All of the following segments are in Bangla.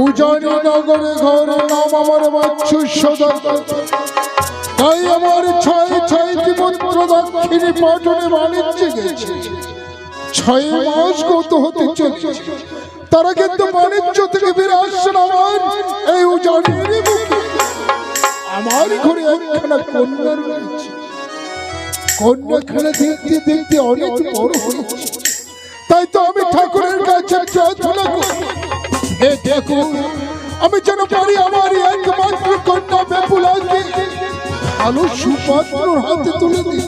উজানি নগরে ঘর নাম আমার বাচ্চু তাই আমার ছয় ছয়টি পুত্র দক্ষিণী পাটনে বাণিজ্যে গেছে ছয় মাস গত হতে চলেছে তারা কিন্তু বাণিজ্য থেকে ফিরে আসছেন আমার এই উজানির বুকে আমার ঘরে একখানা কন্যা রয়েছে কন্যাখানা দেখতে দেখতে অনেক বড় হয়েছে তো আমি ঠাকুরের কাছে প্রার্থনা করি হে ঠাকুর আমি যেন পারি আমার একমাত্র কন্যা বেপুলাকে ভালো সুপাত্র হাতে তুলে দিই।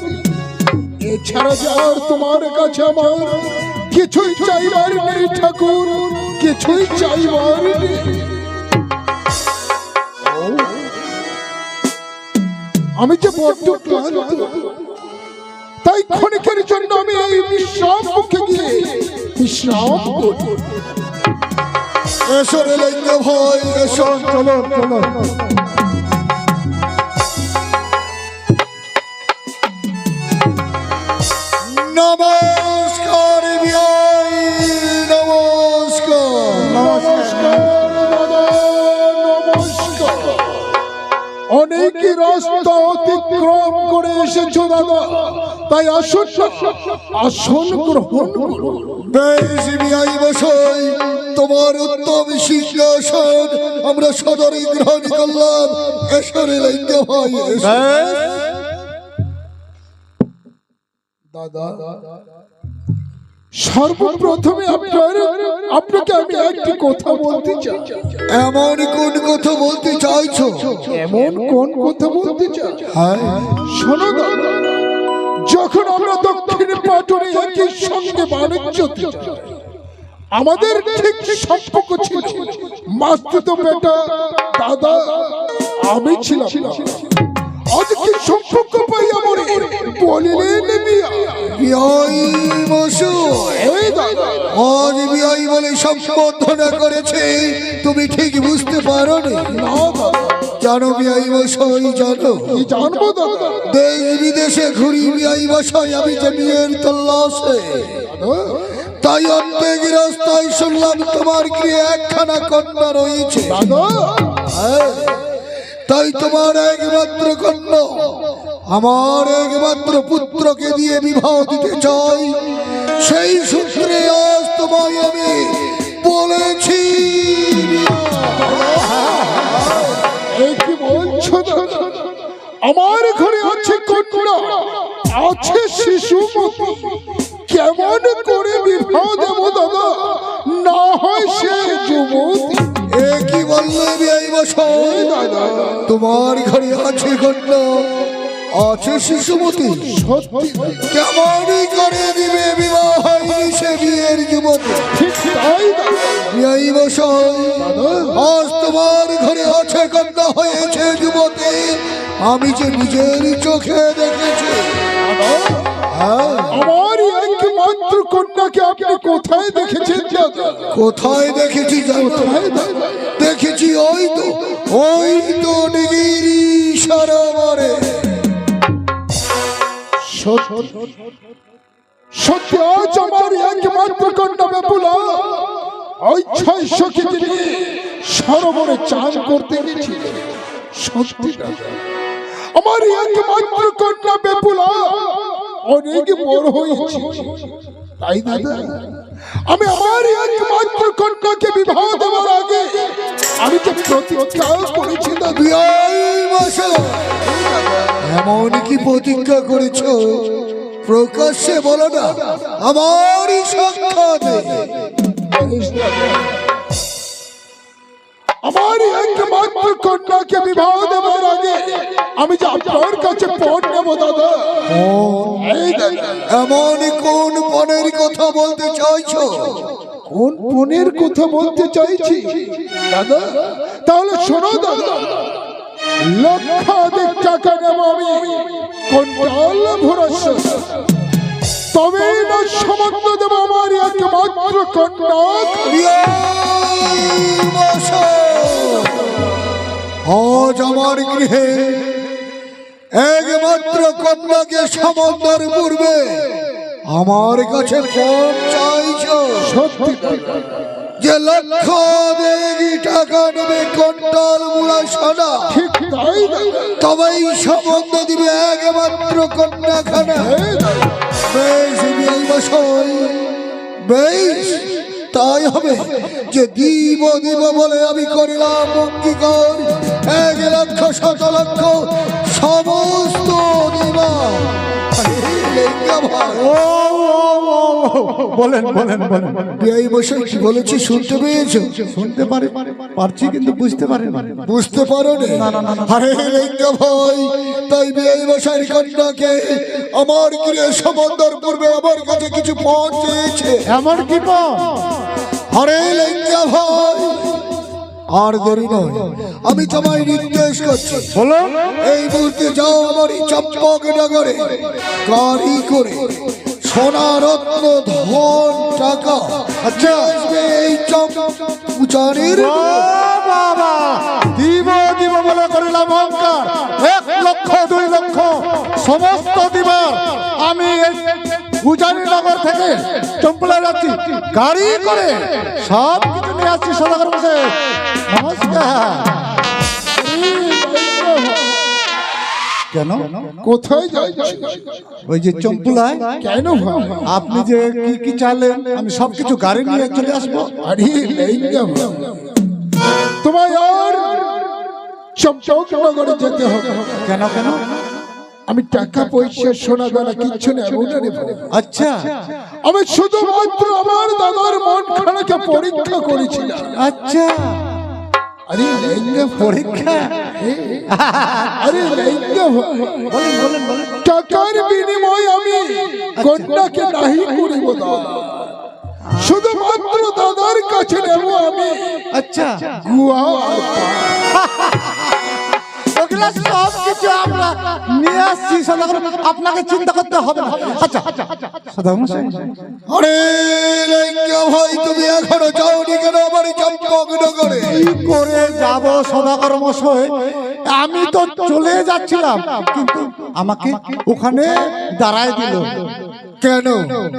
এছাড়া যে আর তোমার কাছে আমার কিছুই চাইবার নেই ঠাকুর, কিছুই চাইবার নেই। আমি যে বড্ড ক্লান্ত। তাই ক্ষণিকের জন্য আমি এই বিশ্রাম মুখে গিয়ে বিশ্রাম করি। এসো রে লিঙ্গ ভাই এসো। চলো চলো। নমস্কার নমস্কার নমস্কার। দাদা, নমস্কার। অনেকই রাস্তা অতিক্রম করে এসেছ দাদা। তাই আসুন আসন গ্রহণ বেশ বসই তোমার উত্তম সিংহাসন আমরা সদরে গ্রহণ করলাম এসো রে লিঙ্গ ভাই এসো দাদা। সর্বপ্রথমে আপনার আপনাকে আমি একটি কথা বলতে চাই। এমন কোন কথা বলতে চাইছো? এমন কোন কথা বলতে চাই? হ্যাঁ। শোনো দাদা যখন আমরা দক্ষিণ পাটনে একই সঙ্গে বাণিজ্য আমাদের ঠিক সম্পর্ক ছিল। মাস্তুত বেটা দাদা আমি ছিলাম। আজকে সম্পর্ক পাই আমার? বলিলেন। বিয়াই দাদা। আজ বিয়াই বলে সম্বোধনা করেছে। তুমি ঠিক বুঝতে পারো না দাদা জানো বিয়াই বসই জানো। জানব দাদা দেশ বিদেশে ঘুরি বিয়াই বসই আমি যে বিয়ের তল্লাশে। তাই অর্ধেক রাস্তায় শুনলাম তোমার কি একখানা কন্যা রয়েছে। হ্যাঁ, তাই তোমার একমাত্র কন্যা। আমার একমাত্র পুত্রকে দিয়ে বিবাহ দিতে চাই। সেই সূত্রে আজ তোমায় আমি বলেছি। আমার ঘরে আছে কন্যা আছে শিশু কেমন করে বিবাহ দেব দাদা? না হয় সে যুবতী। এ কি বললে দাদা। তোমার ঘরে আছে কন্যা আছে শিশুমতি। সত্যি করে দিবে বিবাহ হয়নি সে বিয়ের যুবতী। ঠিক তাই দাদা বিয়াই বসই আজ তোমার ঘরে আছে কন্যা হয়েছে যুবতী। আমি যে নিজের চোখে দেখেছি। আমার একমাত্র কন্যাকে আপনি কোথায় দেখেছেন কোথায় দেখেছি দেখেছি ওই তো ওই তো ডিগিরি সরোবরে। সত্যি। আজ আমার একমাত্র কন্যা বেপুলা ওই ছয় সখীকে নিয়ে সরোবরে চান করতে গেছি। সত্যি আমার একমাত্র কন্যা বেপুলা অনেক বড় হয়েছে। তাই দাদা আমি আমার একমাত্র কন্যাকে বিবাহ দেওয়ার আগে আমি তো প্রতিজ্ঞা করেছি না এমন কি প্রতিজ্ঞা করেছ? প্রকাশ্যে বলো না। আমারই সাক্ষাৎ। আমার একমাত্র কন্যাকে বিবাহ দেওয়ার আগে আমি যে আপনার কাছে পণ নেব দাদা? এমন কোন পণের কথা বলতে চাইছো? কোন পণের কথা বলতে চাইছি? দাদা তাহলে শোনো দাদা। লক্ষাধিক টাকা নেব আমি। কন্টাল ভরস? তবে না সমর্থ দেব আমার একমাত্র কন্যা। আজ আমার গৃহে একমাত্র কন্যাকে সমন্বর পূর্বে আমার কাছে চাই চাইছ। সত্যি। যে লক্ষ দেগি টাকা নেবে কন্টাল মুড়া সোনা তাই দাদা তবেই সম্বন্ধ দিবে একমাত্র কন্যা খানা এই বেশ বসই বেশ তাই হবে। যে দিব দিব বলে আমি করিলাম অঙ্গীকার। এক লক্ষ শত লক্ষ সমস্ত বলেন বলেন বলেন। বিয়াই বসে কি বলেছি শুনতে পেয়েছ? শুনতে পারে পারছি কিন্তু বুঝতে পারে বুঝতে পারো না। আরে লেঙ্গা ভাই তাই বিয়াই বসার কন্যাকে আমার গৃহে সমন্দর পূর্বে আমার কাছে কিছু পৌঁছেছে এমন কি পা আরে লেঙ্গা ভাই আর দেরি নয়। আমি তোমায় নির্দেশ করছি। বলুন এই মুহূর্তে যাও আমার চম্পক নগরে। গাড়ি করে সোনা রত্ন ধন টাকা। আচ্ছা। এই চম্পুচারির ও বাবা! দিব দিব বলে করিলাম অহংকার। এক লক্ষ দুই লক্ষ সমস্ত দিবার। আমি এই উজানি নগর থেকে চম্পলা যাচ্ছি। গাড়ি করে সব কিছু নিয়ে আসছি সদাগর বসে কেন? কোথায় ওই যে চম্পুলায়? কেন আপনি যে কি কি চাইলেন আমি সবকিছু গাড়ি নিয়ে চলে আসব। আরে ভাই। তোমায় আর চম্পকনগরে যেতে হবে। কেন কেন? আমি টাকা পয়সা সোনা দানা কিচ্ছু নেব না আচ্ছা। আমি শুধুমাত্র আমার দাদার মন খানাকে পরীক্ষা করেছিলাম। আচ্ছা। আরে লেঙ্গা পরীক্ষা? আরে লেঙ্গা বলেন বলেন বলেন। টাকার বিনিময়ে আমি কন্যাকে নাহি করিব দাদা শুধুমাত্র দাদার কাছে নেব আমি। আচ্ছা। গুয়া আর। ওগুলা সব নিয়ে আসছি সদাগর আপনাকে চিন্তা করতে হবে না। আচ্ছা সদাগর মশাই। আরে লেঙ্গা ভাই তুমি এখনও যাওনি কেন? আমার এই চম্পক নগরে কি করে যাব সদাগর মশাই। আমি তো চলে যাচ্ছিলাম কিন্তু আমাকে ওখানে দাঁড়ায় দিল। কেন?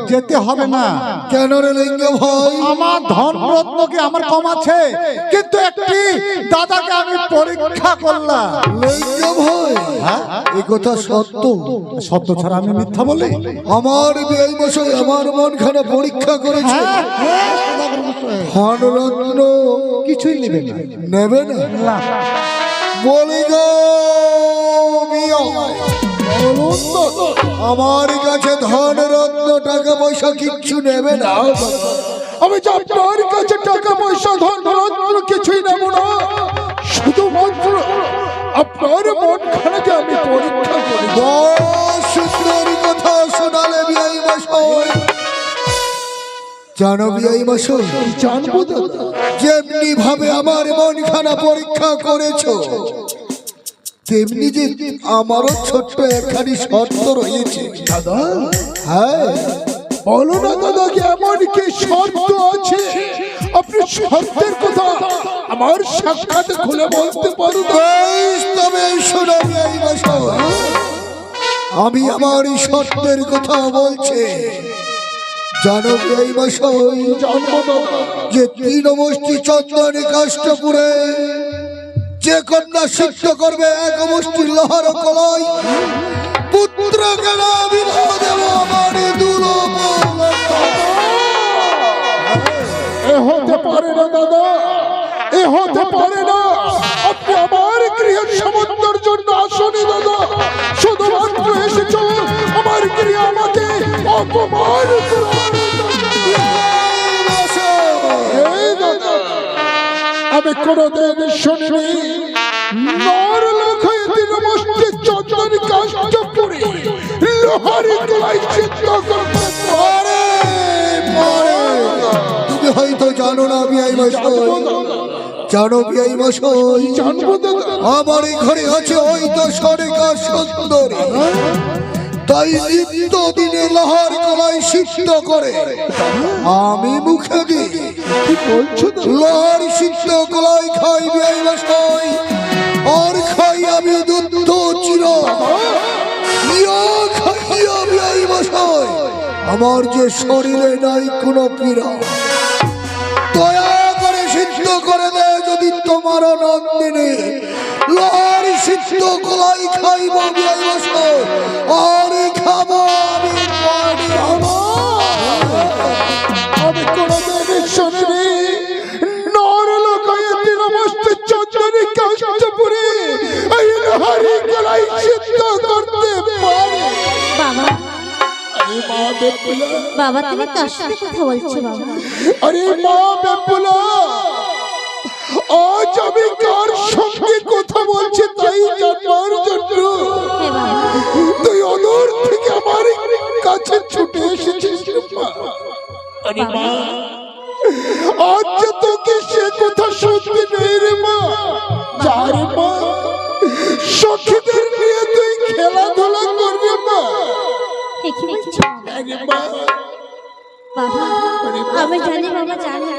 যেতে হবে না। কেন রে লিঙ্গ ভাই? আমার ধন রত্ন কি আমার কম আছে। কিন্তু একটি দাদাকে আমি পরীক্ষা করলাম। লেঙ্গা ভাই? হ্যাঁ? এই কথা সত্য। সত্য ছাড়া আমি মিথ্যা বলি? আমার বিয়াই বসে আমার মনখানা পরীক্ষা করেছে। হ্যাঁ, ধন রত্ন কিছুই নেবে না। নেবে না? বলি গো। আমার কাছে ধন রত্ন টাকা পয়সা কিচ্ছু নেবে না। আমি আপনার কাছে টাকা পয়সা ধন রত্ন কিছুই নেব না। শুধুমাত্র আপনার মন খানাকে আমি পরীক্ষা করি। সুন্দর কথা শোনালে বিয়াই মশাই। জানো বিয়াই মশাই? জানব যেমনি ভাবে আমার মনখানা পরীক্ষা করেছ তেমনি যে আমারও ছোট্ট একখানি শর্ত রয়েছে। দাদা? হ্যাঁ। বলো না দাদা এমন কি শর্ত আছে? আপনি শর্তের কথা আমার সাক্ষাৎ খুলে বলতে পারো তবে শোনো আমি আমার এই শর্তের কথা বলছি। জানো বিয়াই মশাই যে তৃণমুষ্টি চন্দনে কাষ্টপুরে যে কন্যা সিদ্ধ করবে এক মুষ্টি লোহার কলাই পুত্র কেন দেব হতে পারে না, দাদা। এ হতে পারে না। আপনি আমার গৃহের সমুদ্রের জন্য আসনি, দাদা। শুধুমাত্র এসেছ আমার গৃহে আমাকে অপমান কোনোদিন নর লোক হয়ে চন্দন কাষ্ট করে লোহারি গলায় চিত্ত করতে পারে। পরে। তুমি হয়তো জানো না মশাই। জানো মশাই। জানব আমার ঘরে আছে ওই তো সরেকা সুন্দরী। তাই নিত্য দিনে লোহার কলাই সিদ্ধ করে। আমি মুখে দিই। কি লোহার সিদ্ধ খাই আর খাই আমি দুধ চির। আমার যে শরীরে নাই কোনো পীড়া। দয়া করে সিদ্ধ করে দে যদি তোমার নন্দিনী। লহর সিদ্ধ কলাই খাইব বিয়াই আর খাব বেপুলা বাবা তুমি কার সাথে কথা বলছো বাবা। আরে মা বেপুলা আজ আমি কার সঙ্গে কথা বলছি তাই জানবার জন্য? তুই অদূর থেকে আমার কাছে ছুটে এসেছিস আরে মা। আজ তোকে সে কথা শুনতে নেই রে মা। যা রে মা সখীদের নিয়ে তুই খেলাধুলা বাবা। আমি জানি বাবা জানি।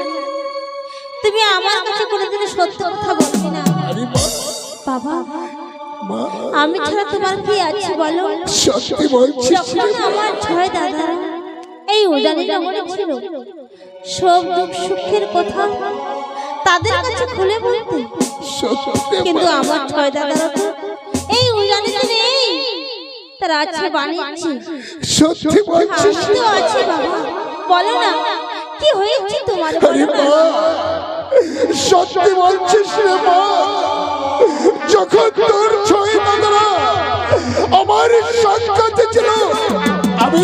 তুমি আমার কাছে কোনোদিনও সত্য কথা বলবে না। বাবা আমি ছাড়া তোমার কি আছে বলো? সত্যি যখন আমার ছয় দাদা এই উজানি নগরে ছিল সব দুঃখ সুখের কথা তাদের কাছে খুলে বলতে। কিন্তু আমার ছয় দাদারা তো এই উজানিতে নেই তারা আছে বাণিজ্যে সত্যি বলছিস? তো আছি বাবা। বলো না কি হয়েছে তোমার বলো না। সত্যি বলছিস রে মা যখন তোর ছয় মাদরা আমার সাক্ষাতে ছিল আমি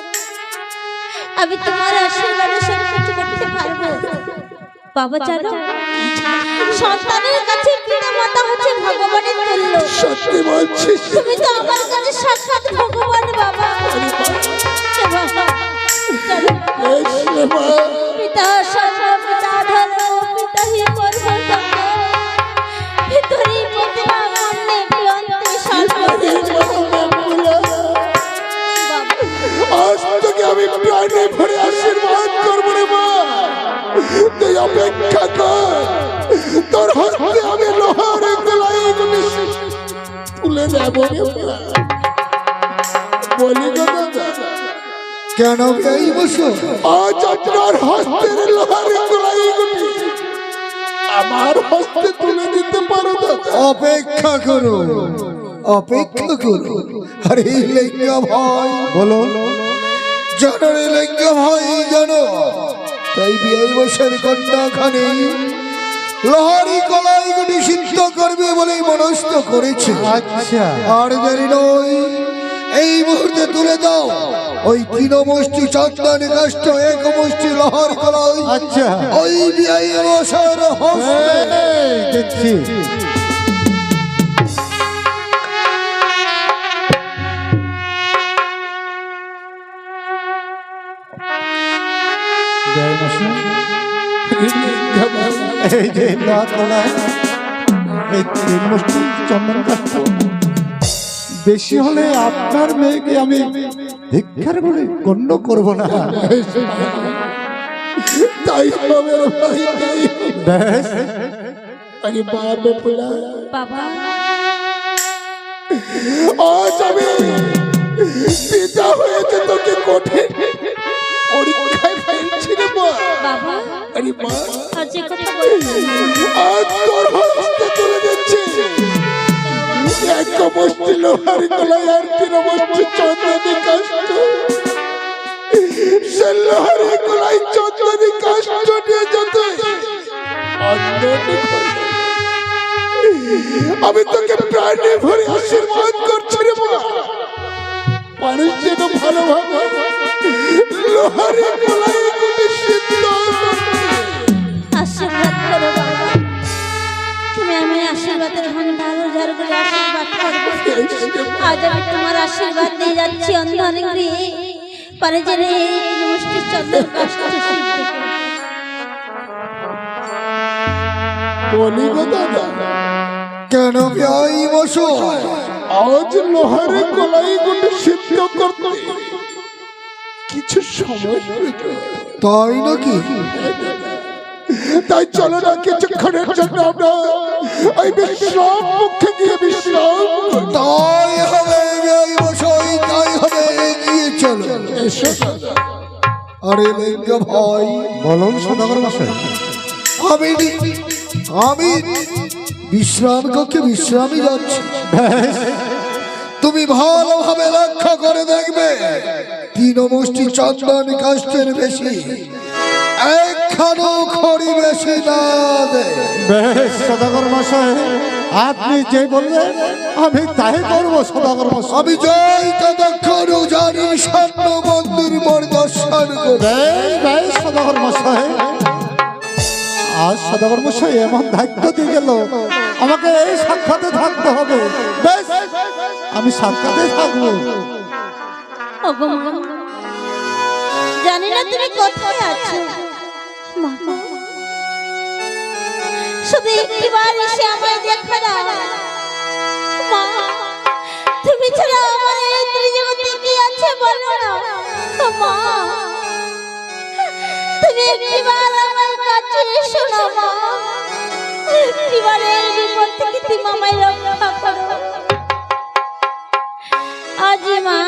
আমি তোমার আশীর্বাদে সব কিছু করতে পারব। বাবা জানো সন্তানের কাছে পিতা মাতা হচ্ছে ভগবানের তুল্য। সত্যি বলছিস? তুমি তো আমার কাছে সাক্ষাৎ ভগবান বাবা। পিতা সর্ব পিতা ধর্ম পিতা হি আমি প্রাণে ভরে আশীর্বাদ করব রে মা। তুই অপেক্ষা কর। তোর হস্তে আমি লোহারে গলায় গুলি তুলে নেব রে মা। বলি গো দাদা কেন বিয়াই বছর আজ আপনার হস্তের লোহারে গলায় গুলি আমার হস্তে তুলে দিতে পারো দাদা। অপেক্ষা করো অপেক্ষা করো আরে লেঙ্গা ভাই। বলো জানো রে লেঙ্গা ভাই জানো তাই বিয়াই বছর কন্যা খানে লোহারি কলাই গুলি সিদ্ধ করবে বলে মনস্থ করেছে। আচ্ছা। আর দেরি নয় এই মুহূর্তে তুলে দাও। ওই তিন মুষ্টি চন্দন কাষ্ট এক মুষ্টি লোহার কলাই। আচ্ছা। ওই বিয়াই এই, দেখছি। চন্দন বেশি হলে আপনার মেয়েকে আমি ভিক্ষার বলে গণ্য করব না। তাই হবে আরে বাবা। আজ আমি পিতা হয়েছে তোকে কঠিন পরীক্ষায় ফেলছি রে মা বাবা। আরে মা। আর যে কথা বলছো আজ তোর হস্তে তুলে দিচ্ছি। এক মুষ্টি লোহার গলায় আর তিন মুষ্টি চন্দ্রনী কাষ্ট সে লোহার গলায় চন্দ্রনী কাষ্ট নিয়ে যেতে। আমি তোকে প্রাণে ভরে আশীর্বাদ করছি রে মা। মানুষ যেন ভালোভাবে লোহার গলায় আজ আমি তোমার আশীর্বাদ দিয়ে যাচ্ছি অন্ধন গৃহে। পারে যে রে মুষ্টি চন্দ্র কষ্ট সিদ্ধ করো। বলি গো দাদা কেন মশাই আজ লোহারে গলায় গুলি সিদ্ধ করতে। কিছু সময় তাই নাকি? তাই চলো না কিছুক্ষণের জন্য আমরা ওই বিশ্রাম মুখে গিয়ে বিশ্রাম তাই হবে তাই হবে এগিয়ে চলো। এসো। আরে লেঙ্গা ভাই। বলুন সদাগর মশাই। আমি আমি বিশ্রাম কক্ষে বিশ্রামই যাচ্ছি। তুমি ভালোভাবে লক্ষ্য করে দেখবে তিন মুষ্টি চন্দন কাষ্টের বেশি। একখানো খড়ি বেশি না দেয় বেশ সদাগর মশাই। আপনি যে বলবেন আমি তাই করব সদাগর মশাই। আমি যাই ততক্ষণ জানি স্বর্ণ মন্দির পরিদর্শন করে বেশ সদাগর মশাই। আজ সদাগর মশাই এমন দায়িত্ব দিয়ে গেল আমাকে এই সাক্ষাতে থাকতে হবে। বেশ আমি সাক্ষাতে থাকব। জানি না তুমি কোথায় আছো। মা, শুধু একটিবার এসে আমায় দেখা দাও। মা তুমি ছাড়া আমার এই ত্রিজগতে কি আছে বলো না? মা তুমি একটিবার আমার কাছে এসো না মা। একটিবারের বিপদ থেকে তুমি আমায় রক্ষা করো। আজ মা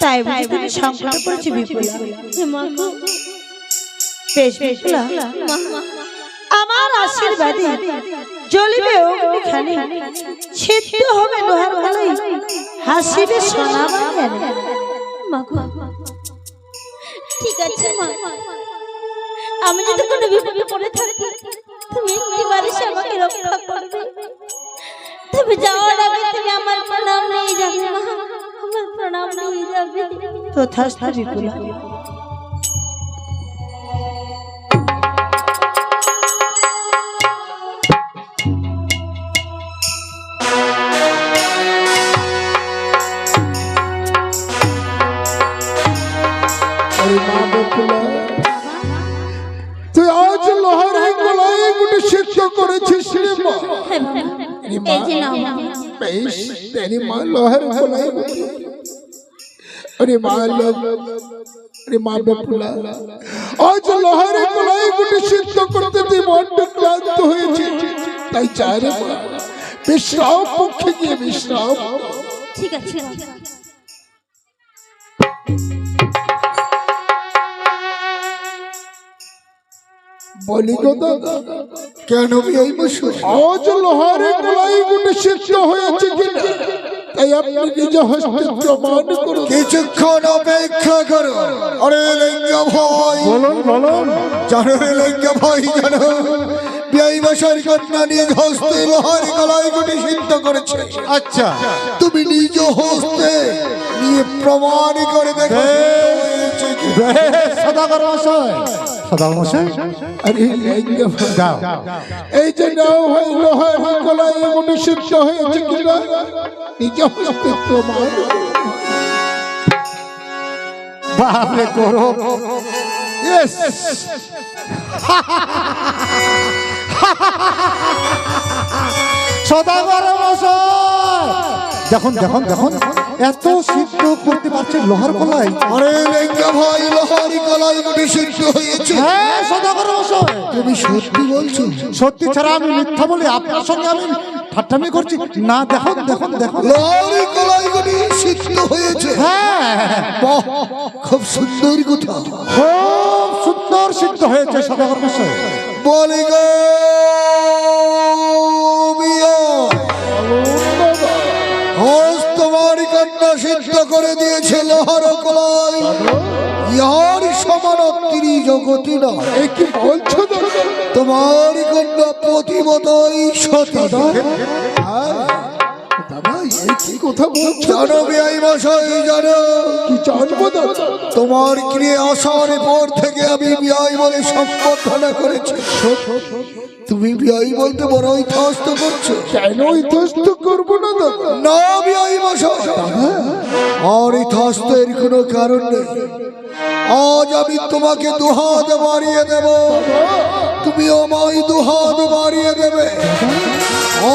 তাই বুঝি তুমি সংকটে পড়েছি বিপুলা? গো। বেশ আমার আশীর্বাদে জ্বলিবে অগ্নিখানে সিদ্ধ হবে লোহার গলায় হাসিবে সোনা বাগানে। ঠিক আছে মা। আমি যদি কোনো বিপদে পড়ে থাকি তুমি একটিবারে সে আমাকে রক্ষা করবে। তবে যাওয়ার আগে তুমি আমার প্রণাম নিয়ে যাবে মা আমার প্রণাম নিয়ে যাবে তথাস্থ মা। বেশ তেরি মা লোহার গলায় গুটি আরে মা লোক আরে মা বকুলা আজ লোহার গলায় গুটি সিদ্ধ করতে তুই বড্ড ক্লান্ত হয়েছে, তাই চাই রে বিশ্রাম পক্ষে গিয়ে বিশ্রাম ঠিক আছে কেন এই বসো? আজ লোহারে গলায় গুটি সিদ্ধ হয়েছে কিনা? তাই আপনি নিজ হস্তে প্রমাণ করুন। কিছুক্ষণ অপেক্ষা করো। আরে লিঙ্গা ভাই বলুন বলুন। জানো রে লিঙ্গা ভাই জানো? বিয়াই বসার নিজ হস্তে লোহার গলায় গুটি সিদ্ধ করেছে। আচ্ছা। তুমি নিজ হস্তে নিয়ে প্রমাণ করে দেখো। হয়েছে কি। বেশ সদাগর মশাই আরে এই যে নাও হয় লোহারে গলায় গুটি সিদ্ধ হয়েছে কিনা? নিজ হস্তে সদাগর মশাই দেখুন দেখুন দেখুন এত সিদ্ধ করতে পারছে লোহার কলাই আরে লিঙ্গা ভাই লোহার গলায় গুটি সিদ্ধ হয়েছে। হ্যাঁ সদাগর মশাই। তুমি সত্যি বলছো? সত্যি ছাড়া আমি মিথ্যা বলি আপনার সঙ্গে আমি ঠাট্টামি করছি। না দেখুন দেখুন দেখুন লোহার গলায় গুটি সিদ্ধ হয়েছে। হ্যাঁ। বাহ খুব সুন্দর কথা। খুব সুন্দর সিদ্ধ হয়েছে সদাগর মশাই। বলে গো। সিদ্ধ করে দিয়েছে লোহার ইহার সমান তিনি জগতি না কি বলছো তোমার কন্যা প্রতিমতই সতী। দাদা কি কথা জানো বিয়াই মশাই জানো? কি জানব তোমার আসার পর থেকে আমি বিয়াই বলে সম্বর্ধনা করেছি। তুমি বিয়াই বলতে বড় ইতস্ত করছ? কেন ইতস্ত করব না দাদা? না বিয়াই মশাই। আর ইতস্তের কোনো কারণ নেই। আজ আমি তোমাকে দুহাত বাড়িয়ে দেব। তুমি আমায় দুহাত বাড়িয়ে দেবে।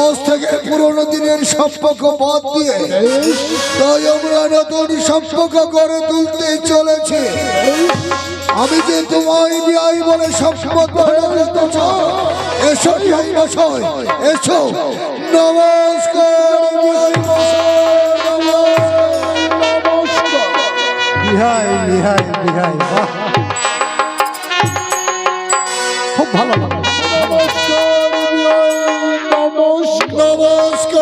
আজ থেকে পুরোনো দিনের সম্পর্ক বাদ দিয়ে তাই আমরা নতুন সম্পর্ক করে তুলতে চলেছি। আমি যে তোমায় বিয়াই বলে সম্পদ এসো বিয়াই মশাই এসো। নমস্কার বিহাই বিহাই বিহাই খুব ভালো ভালো নমস্কার নমস্কার।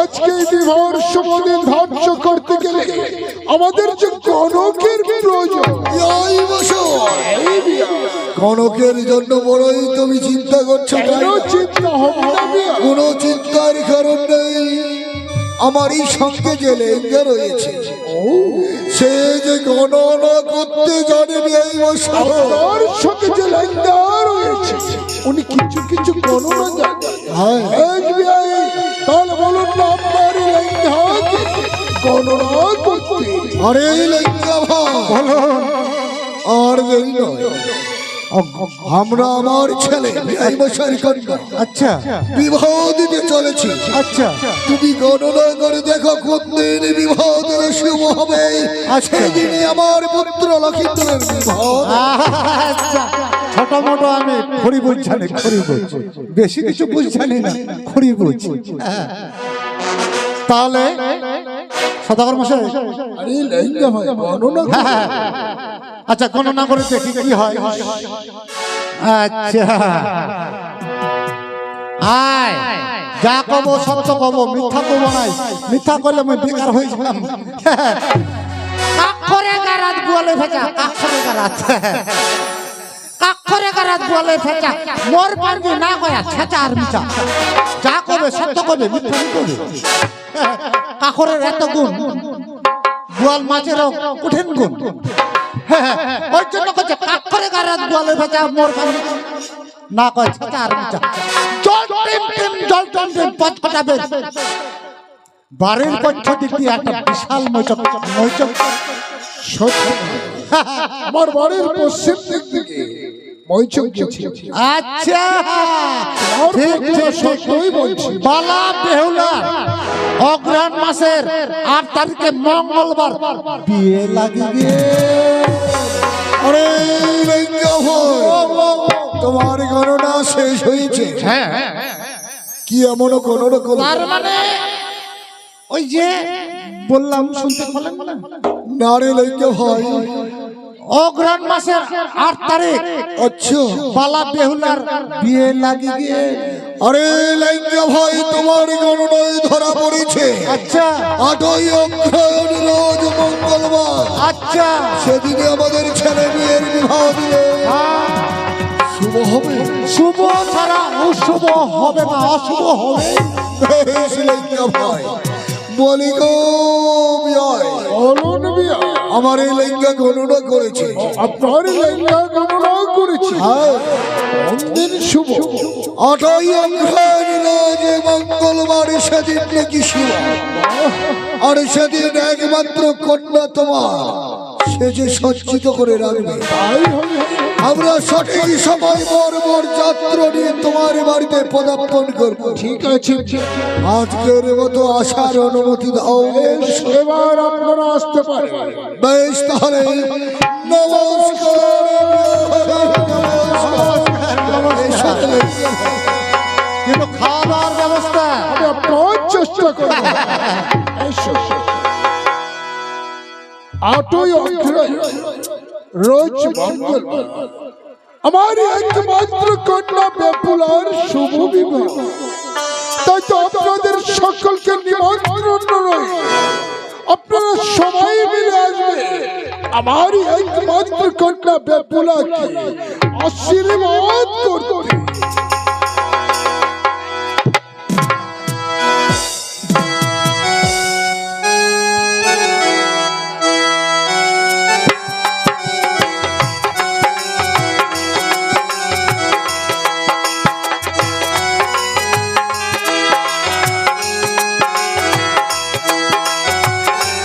আজকে এই বিবাহর সম্বন্ধে ধার্য করতে গেলে আমাদের যে কনকের প্রয়োজন। কনকের জন্য বড়ই তুমি চিন্তা করছ কেন চিন্তা কোনো চিন্তার কারণ নেই। আমার এই সঙ্গে যে লেঙ্গা রয়েছে সে যে গণনা করতে জানে এই তার সঙ্গে যে লেঙ্গা রয়েছে উনি কিছু কিছু গণনা জানেন হ্যাঁ। তাহলে বলুন না আপনার লেঙ্গাকে গণনা করতে। আরে লজ্জা ভাই আর দেরি নয়। আমরা আমার ছেলে বিআই মশাই কন্যা আচ্ছা। বিবাহ দিতে চলেছি। আচ্ছা। তুমি গণনা করে দেখো কোনদিন বিবাহ দিলে শুভ হবে। আচ্ছা। সেদিনই আমার পুত্র লক্ষিন্দরের বিবাহ আচ্ছা। ছোট মোটো আমি খড়ি বুঝ জানি খড়ি বুঝ বেশি কিছু বুঝ জানি না খড়ি বুঝ হ্যাঁ। তাহলে সদাগর মশাই হ্যাঁ, আচ্ছা গণনা করে দেখি কি হয়। আচ্ছা। আয় যা কব সত্য কব মিথ্যা কব নাই। মিথ্যা করলে আমি বেকার হয়ে যালাম কাক্ষরে গারাত বলে ফেচা কাক্ষরে গারাত। কাক্ষরে গারাত বলে ফেচা। মোর পারবি না কয়া ছেচা আর মিছা যা কবে সত্য কবে, মিথ্যা কবে? গুণ। গোয়াল মাছেরও কঠিন গুণ। ওই জন্য কচ্ছে গারাত বলে মোর পারবি না কয় আর মিছা জল টিম টিম, জল টিম টিম, পথ ফটাবে বাড়ির পক্ষ দিক একটা বিশাল মৈচক মৈচক আমার বাড়ির পশ্চিম দিক থেকে গেছে আচ্ছা। ঠিক সত্যই বলছি। বালা বেহুলা। অগ্রহণ মাসের আট তারিখে মঙ্গলবার। বিয়ে লাগি গে আরে তোমার গণনা শেষ হয়েছে। হ্যাঁ। কি এমন করো তার মানে ওই যে বললাম শুনতে পেলেন না? রে ভাই অগ্রহণ মাসের আট তারিখ। আচ্ছা বালা বেহুলার বিয়ে লাগি গে আরে লজ্জা ভাই তোমার গণনায় ধরা পড়েছে। আচ্ছা। আটই অগ্রহায়ণ রোজ মঙ্গলবার। আচ্ছা। সেদিনে আমাদের ছেলে মেয়ের বিবাহ দিলে। শুভ হবে। শুভ ছাড়া অশুভ হবে না অশুভ হবে। ভাই। বলি গো বিয়া আমার এই লেঙ্গা গণনা করেছে। আপনার লেঙ্গা গণনা করেছে। হ্যাঁ। শুভ। আটাই রোজ মঙ্গলবার সেদিন নাকি শিব। আর সেদিন একমাত্র কন্যা তোমার। সে যে সজ্জিত করে রাখবে। আমরা সঠিক সময় বর বর যাত্রা নিয়ে তোমার বাড়িতে পদার্পণ করব। ঠিক আছে। আজকের মতো আসার অনুমতি দাও। বেশ, এবার আপনারা আসতে পারেন। বেশ তাহলে। নমস্কার। কিন্তু খাওয়া দাওয়ার ব্যবস্থা চেষ্টা করব। আটই অগ্রহায়ণ রোজ মঙ্গলবার আমার একমাত্র কন্যা বেপুলার শুভ বিবাহ। তাই তো আপনাদের সকলকে নিমন্ত্রণ রইল। আপনারা সবাই মিলে আসবে। আমার একমাত্র কন্যা বেপুলাকে আশীর্বাদ করতে।